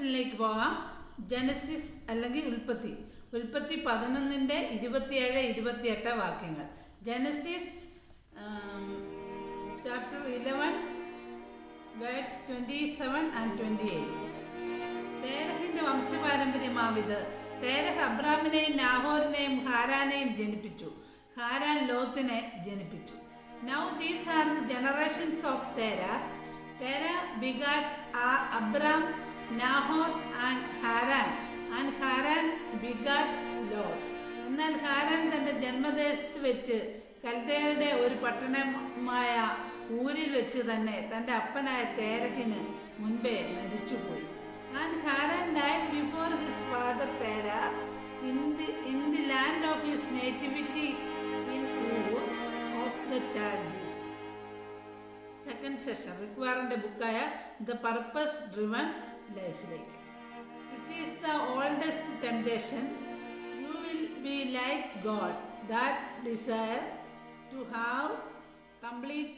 First സെഷനിലേക്ക് പോകാം. Genesis അല്ലെങ്കിൽ ഉൽപ്പത്തി. ഉൽപ്പത്തി പതിനൊന്നിന്റെ ഇരുപത്തിയേഴ് ഇരുപത്തിയെട്ട് വാക്യങ്ങൾ. Genesis chapter eleven words twenty seven and twenty eight തേരഹിന്റെ വംശപാരമ്പര്യമാവിത് തേരഹ് അബ്രാമിനെയും നാഹോറിനെയും ഹാരാനെയും ജനിപ്പിച്ചു. ഹാരാൻ ലോത്തിനെ ജനിപ്പിച്ചു. Now these are the generations of Terah. Terah begat ആ Abram Nahor and Haran. And Haran begat Lot. എന്നാൽ ഹാരാൻ തന്റെ ജന്മദേശത്ത് വെച്ച് കൽദേവരുടെ ഒരു പട്ടണമായ ഊരിൽ വെച്ച് തന്നെ തന്റെ അപ്പനായ തേരക്കിന് മുൻപേ മരിച്ചുപോയി. And Haran die before his father Terah in the in the land of his nativity in of the Chaldees. Second session. റിക്വയറിന്റെ ബുക്കായ ദ പർപ്പസ് ഡ്രിവൺ ലൈഫിലേക്ക് it is the oldest temptation you will be like God that desire to have complete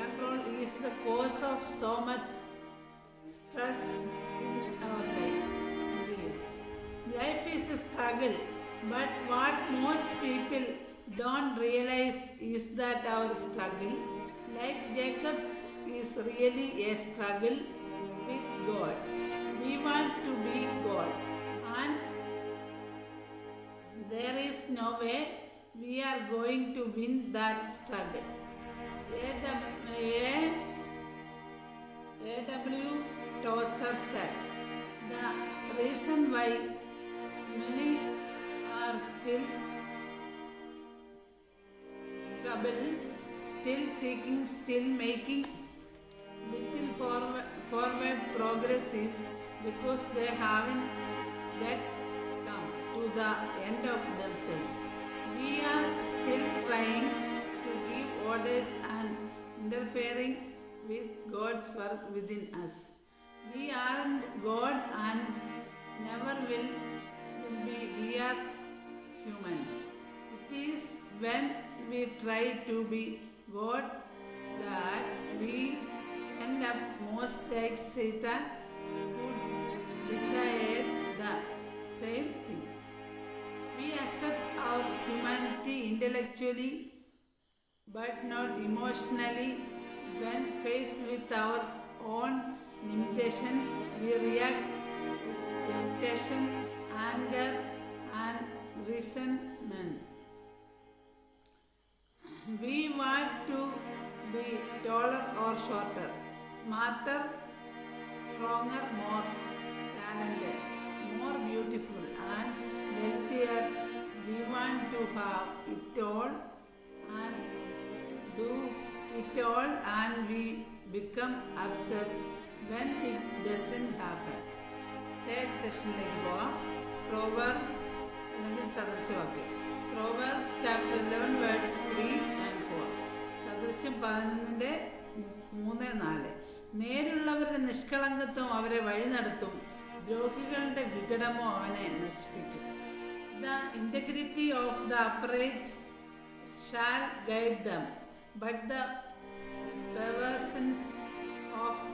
control is the cause of so much stress in our life, lives. Life is a struggle, but what most people don't realize is that our struggle, like Jacob's, is really a struggle with God. We want to be God, and there is no way we are going to win that struggle. A.W. Tozer said, the reason why many are still troubled, still seeking, still making little forward, forward progress is because they haven't yet come to the end of themselves. We are still trying to give orders and interfering with God's work within us. We aren't God and never will, will be. We are humans. It is when we try to be God that we end up most like Satan would desired the same thing. We accept our humanity intellectually but not emotionally. When faced with our own limitations, we react with irritation, anger, and resentment. We want to be taller or shorter, smarter, stronger, more talented, more beautiful, and wealthier. We want to have it all and do it all, and we become upset when it doesn't happen. Third സെഷനിലേക്ക് പോവാം Proverbs അല്ലെങ്കിൽ സദൃശവാക്യം Proverbs chapter eleven words three and four സദൃശ്യം പതിനൊന്നിന്റെ മൂന്ന് നാല്. നേരുള്ളവരുടെ നിഷ്കളങ്കത്വം അവരെ വഴി നടത്തും. ദ്രോഹികളുടെ വികടമോ അവനെ നശിപ്പിക്കും. The integrity of the upright shall guide them. But the perversions of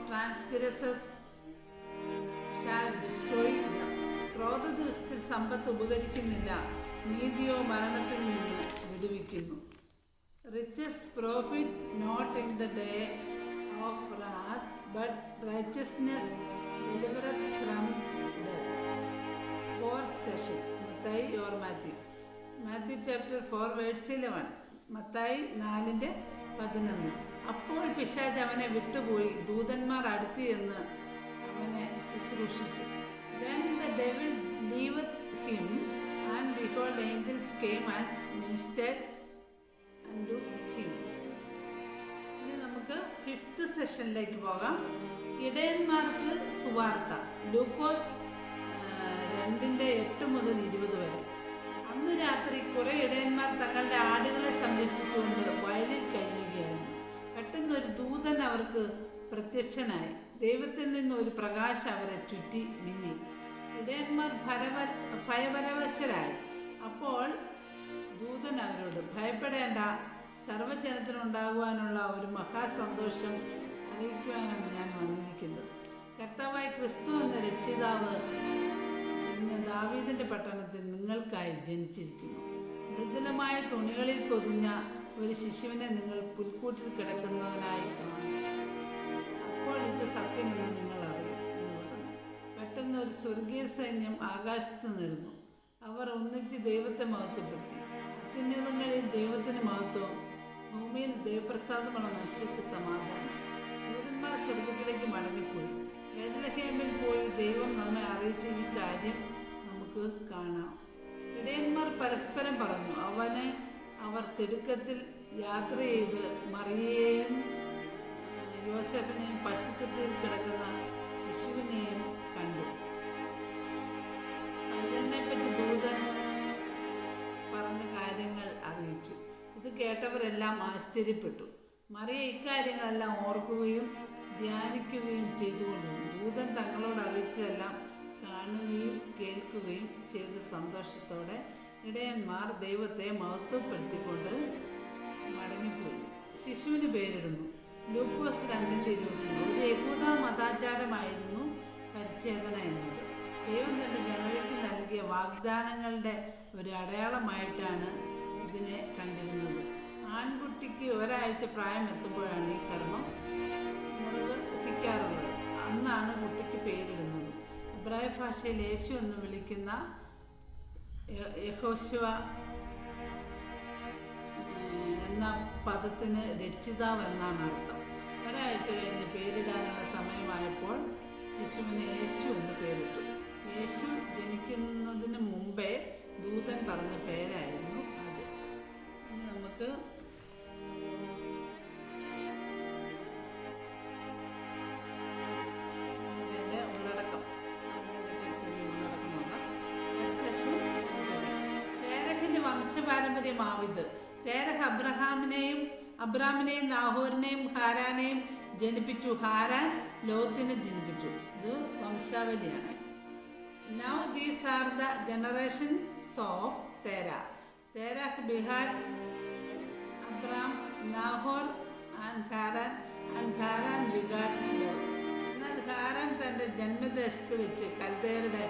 shall them. ക്രോധ ദിവസത്തിൽ സമ്പത്ത് ഉപകരിക്കുന്നില്ല. നീതിയോ മരണത്തിൽ നിന്ന് വിടുവിക്കുന്നു. Riches profit not in the day of wrath but righteousness delivered from fourth session Mathai or Matthew Matthew chapter four words eleven Mathai നാലിന്റെ പതിനൊന്ന്. അപ്പോൾ പിശാജ് അവനെ വിട്ടുപോയി. ദൂതന്മാർ അടുത്ത് എന്ന് അവനെ ശുശ്രൂഷിച്ചു. Then the devil leaveth him and behold, angels came and ministered unto him. ഇനി നമുക്ക് ഫിഫ്ത്ത് സെഷനിലേക്ക് പോകാം. ഇടയന്മാർക്ക് സുവാർത്ത ലൂക്കോസ് രണ്ടിന്റെ എട്ട് മുതൽ ഇരുപത് വരെ. അന്ന് രാത്രി കുറെ ഇടയന്മാർ തങ്ങളുടെ ആടുകളെ സംരക്ഷിച്ചുകൊണ്ട് വയലിൽ കഴിയുകയായിരുന്നു. പെട്ടെന്ന് ഒരു ദൂതൻ അവർക്ക് പ്രത്യക്ഷനായി. ദൈവത്തിൽ നിന്ന് ഒരു പ്രകാശം അവരെ ചുറ്റി മിന്നി. ഇടയന്മാർ ഭരവ ഭയപരവശരായി. അപ്പോൾ ദൂതൻ അവരോട് ഭയപ്പെടേണ്ട. സർവജനത്തിനുണ്ടാകുവാനുള്ള ഒരു മഹാസന്തോഷം അറിയിക്കുവാനാണ് ഞാൻ വന്നിരിക്കുന്നത്. കർത്താവായ ക്രിസ്തു എന്ന രക്ഷിതാവ് ഇന്ന് ദാവീദിന്റെ പട്ടണത്തിൽ നിങ്ങൾക്കായി ജനിച്ചിരിക്കുന്നു. മൃദുലമായ തുണികളിൽ പൊതിഞ്ഞ ഒരു ശിശുവിനെ നിങ്ങൾ പുൽക്കൂട്ടിൽ കിടക്കുന്നവനായി കാണും. അപ്പോൾ ഇത് സത്യമെന്ന് നിങ്ങൾ അറിയും എന്ന് പറഞ്ഞു. പെട്ടെന്ന് ഒരു സ്വർഗീയ സൈന്യം ആകാശത്ത് നിന്നു അവർ ഒന്നിച്ച് ദൈവത്തെ മഹത്വപ്പെടുത്തി. അത്യുന്നതങ്ങളിൽ ദൈവത്തിന് മഹത്വം. ഭൂമിയിൽ ദൈവപ്രസാദമുള്ള മനുഷ്യർക്ക് സമാധാനം. ദൂരന്മാർ സ്വർഗത്തിലേക്ക് മടങ്ങിപ്പോയി. വേദലഹേമിൽ പോയി ദൈവം നമ്മെ അറിയിച്ച ഈ കാര്യം നമുക്ക് കാണാം. ഇടയന്മാർ പരസ്പരം പറഞ്ഞു അവനെ അവർ തിടുക്കത്തിൽ യാത്ര ചെയ്ത് മറിയേയും യോസഫിനെയും പശുത്തൊട്ടിയിൽ കിടക്കുന്ന ശിശുവിനെയും കണ്ടു. കാര്യങ്ങൾ അറിയിച്ചു. ഇത് കേട്ടവരെല്ലാം ആശ്ചര്യപ്പെട്ടു. മറിയ ഇക്കാര്യങ്ങളെല്ലാം ഓർക്കുകയും ധ്യാനിക്കുകയും ചെയ്തുകൊണ്ടിരുന്നു ദൂതൻ തങ്ങളോട് അറിയിച്ചതെല്ലാം കാണുകയും കേൾക്കുകയും ചെയ്ത സന്തോഷത്തോടെ ഇടയന്മാർ ദൈവത്തെ മഹത്വപ്പെടുത്തിക്കൊണ്ട് മടങ്ങിപ്പോയി. ശിശുവിന് പേരിടുന്നു. ലൂക്കോസ് രണ്ടിന്റെ ഇരുപത്തിമൂന്ന്. ഒരു യഹൂദ മതാചാരമായിരുന്നു പരിച്ഛേദന എന്നത്. ദൈവം തന്റെ ജനതയ്ക്ക് നൽകിയ വാഗ്ദാനങ്ങളുടെ ഒരു അടയാളമായിട്ടാണ് ഇതിനെ കണ്ടിരുന്നത്. ആൺകുട്ടിക്ക് ഒരാഴ്ച പ്രായം എത്തുമ്പോഴാണ് ഈ കർമ്മം നിർവഹിക്കാറുള്ളത്. അന്നാണ് കുട്ടിക്ക് പേരിടുന്നത്. ഇബ്രായ ഭാഷയിൽ യേശു എന്ന് വിളിക്കുന്ന യഹോശിവ എന്ന പദത്തിന് രക്ഷിതാവ് എന്നാണ് അർത്ഥം. ഒരാഴ്ച കഴിഞ്ഞ് പേരിടാനുള്ള സമയമായപ്പോൾ ശിശുവിനെ യേശു എന്ന് വംശപാരമ്പര്യമാവിത് തേരഹ് അബ്രഹാമിനെയും അബ്രാമിനെയും നാഹോറിനെയും ഹാരാനെയും ജനിപ്പിച്ചു. ഹാരാൻ ലോത്തിനെ ജനിപ്പിച്ചു. ഇത് വംശാവലിയാണ്. Now these are the generations of Terah. Terah Bihar Abram Nahor and Haran and Haran begat Lot. എന്നാൽ ഹാരാൻ തന്റെ ജന്മദേശത്ത് വെച്ച് കൽദേരുടെ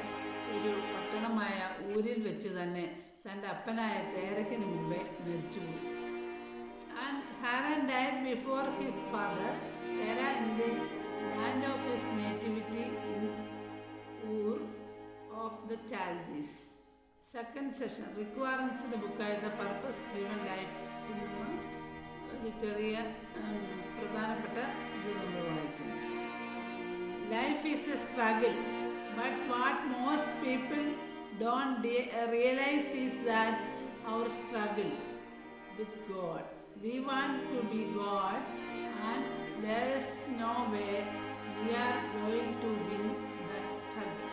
ഒരു പട്ടണമായ ഊരിൽ വെച്ച് തന്നെ തന്റെ അപ്പനായ തേരഹിന് മുമ്പേ മരിച്ചുപോയി. And Haran died before his father Terah in the land of his nativity in Ur of the Chaldees second session റിക്വയർമെൻസിന്റെ ബുക്കായ ദ പർപ്പസ് ഹ്യൂമൻ ലൈഫിൽ നിന്ന് ഒരു ചെറിയ പ്രധാനപ്പെട്ട ഇത് വായിക്കുന്നു. Life is a struggle but what most people don't realize is that our struggle with God we want to be God and thus no way we are going to win that struggle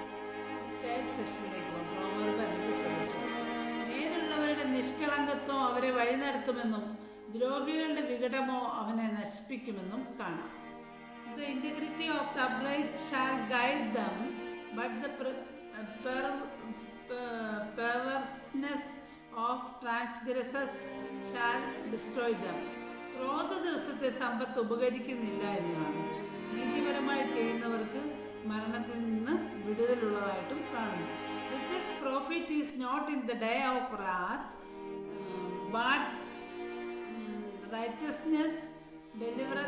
third സെഷനിലേക്ക് proverb അല്ലെങ്കിൽ സദസ്യം നേരുള്ളവരുടെ നിഷ്കളങ്കത്വം അവരെ വഴി നടത്തുമെന്നും ദ്രോഹികളുടെ വികടമോ അവനെ നശിപ്പിക്കുമെന്നും കാണാം. The integrity of the upright shall guide them but the per- of transgressors shall destroy them. ക്രോധ ദിവസത്തെ സമ്പത്ത് ഉപകരിക്കുന്നില്ല എന്നതാണ് നീതിപരമായി ചെയ്യുന്നവർക്ക് മരണത്തിൽ നിന്ന് വിടുതലുള്ളതായിട്ടും കാണുന്നു. Riches profit is not in the day of wrath but righteousness deliver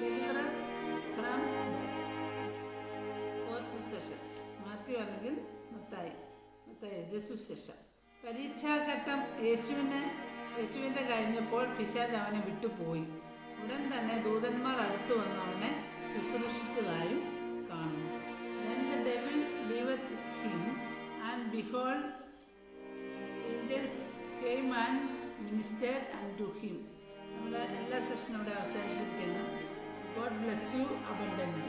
deliver from fourth session Matthew അല്ലെങ്കിൽ മത്തായി. മത്തായി സുശേഷം പരീക്ഷാഘട്ടം യേശുവിനെ യേശുവിന്റെ കഴിഞ്ഞപ്പോൾ പിശാജ് അവനെ വിട്ടുപോയി. ഉടൻ തന്നെ ദൂതന്മാർ അടുത്തു വന്ന് അവനെ ശുശ്രൂഷിച്ചതായും കാണുന്നു. Then the devil leaveth him, and behold, angels came and ministered him. നമ്മുടെ എല്ലാ സെഷനും ഇവിടെ അവസാനിച്ചിരിക്കുന്നു. God bless you abundantly